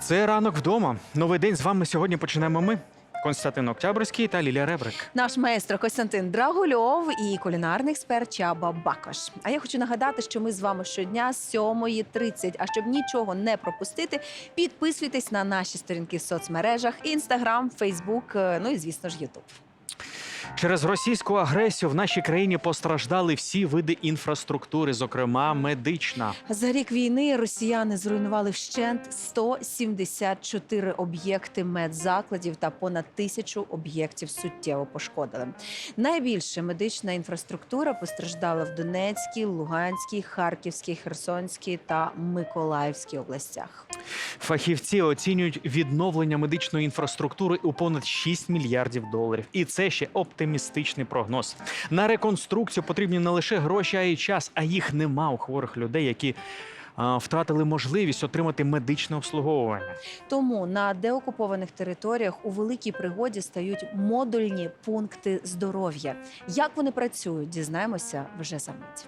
Це ранок вдома. Новий день з вами сьогодні починаємо ми. Константин Октябрьський та Лілія Ребрик. Наш майстро Костянтин Драгульов і кулінарний експерт Чаба Бакош. А я хочу нагадати, що ми з вами щодня з 7.30. А щоб нічого не пропустити, підписуйтесь на наші сторінки в соцмережах: Інстаграм, Фейсбук, ну і звісно ж Ютуб. Через російську агресію в нашій країні постраждали всі види інфраструктури, зокрема медична. За рік війни росіяни зруйнували вщент 174 об'єкти медзакладів та понад тисячу об'єктів суттєво пошкодили. Найбільше медична інфраструктура постраждала в Донецькій, Луганській, Харківській, Херсонській та Миколаївській областях. Фахівці оцінюють відновлення медичної інфраструктури у понад 6 мільярдів доларів. І це ще оптимістичний прогноз. На реконструкцію потрібні не лише гроші, а й час. А їх нема у хворих людей, які а, втратили можливість отримати медичне обслуговування. Тому на деокупованих територіях у великій пригоді стають модульні пункти здоров'я. Як вони працюють, дізнаємося вже за мить.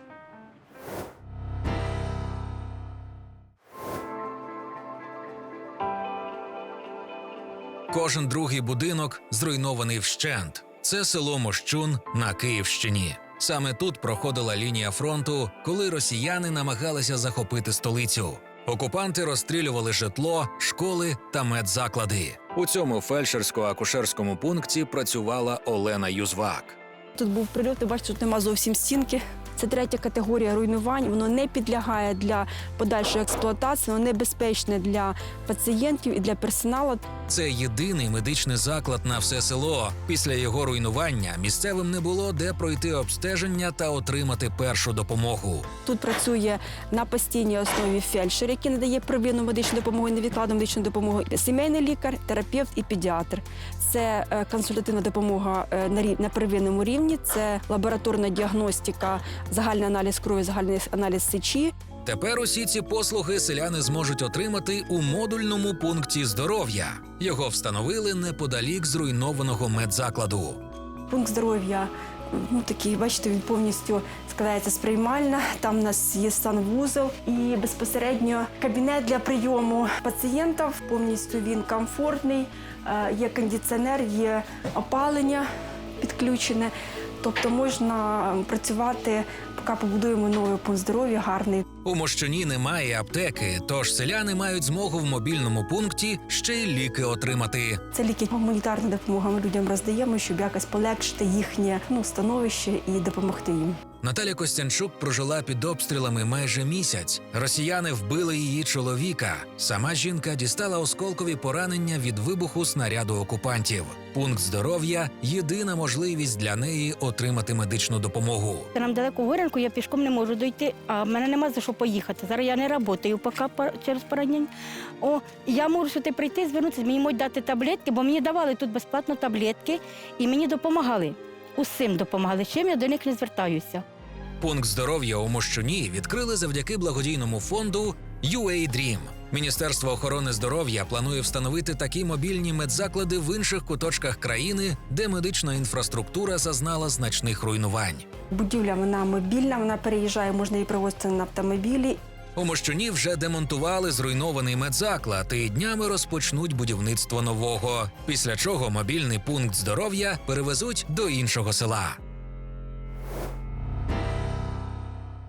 Кожен другий будинок зруйнований вщент. Це село Мощун на Київщині. Саме тут проходила лінія фронту, коли росіяни намагалися захопити столицю. Окупанти розстрілювали житло, школи та медзаклади. У цьому фельдшерсько-акушерському пункті працювала Олена Юзвак. Тут був прильот, ти бачиш, тут нема зовсім стінки. Це третя категорія руйнувань. Воно не підлягає для подальшої експлуатації, воно небезпечне для пацієнтів і для персоналу. Це єдиний медичний заклад на все село. Після його руйнування місцевим не було де пройти обстеження та отримати першу допомогу. Тут працює на постійній основі фельдшер, який надає первинну медичну допомогу і невідкладну медичну допомогу. Сімейний лікар, терапевт і педіатр. Це е, консультативна допомога е, на на первинному рівні. Це лабораторна діагностика, загальний аналіз крові, загальний аналіз сечі. Тепер усі ці послуги селяни зможуть отримати у модульному пункті здоров'я. Його встановили неподалік зруйнованого медзакладу. Пункт здоров'я. Ну такий, бачите, він повністю складається з приймальна. Там у нас є санвузол і безпосередньо кабінет для прийому пацієнтів. Повністю він комфортний, е, є кондиціонер, є опалення підключене. Тобто можна працювати, поки побудуємо новий пункт здоров'я, гарний. У Мощуні немає аптеки, тож селяни мають змогу в мобільному пункті ще й ліки отримати. Це ліки гуманітарна допомога. Ми людям роздаємо, щоб якось полегшити їхнє ну, становище і допомогти їм. Наталя Костянчук прожила під обстрілами майже місяць. Росіяни вбили її чоловіка. Сама жінка дістала осколкові поранення від вибуху снаряду окупантів. Пункт здоров'я єдина можливість для неї отримати медичну допомогу. Нам далеко горянку, я пішком не можу дойти, а в мене нема за що поїхати. Зараз я не працюю поки через поранення. О, я можу сюди прийти, звернутися, мені можуть дати таблетки, бо мені давали тут безплатно таблетки і мені допомагали. Усім допомагали. Чим я до них не звертаюся. Пункт здоров'я у Мощуні відкрили завдяки благодійному фонду UA Dream. Міністерство охорони здоров'я планує встановити такі мобільні медзаклади в інших куточках країни, де медична інфраструктура зазнала значних руйнувань. Будівля вона мобільна, вона переїжджає, можна її привозити на автомобілі. У Мощуні вже демонтували зруйнований медзаклад і днями розпочнуть будівництво нового. Після чого мобільний пункт здоров'я перевезуть до іншого села.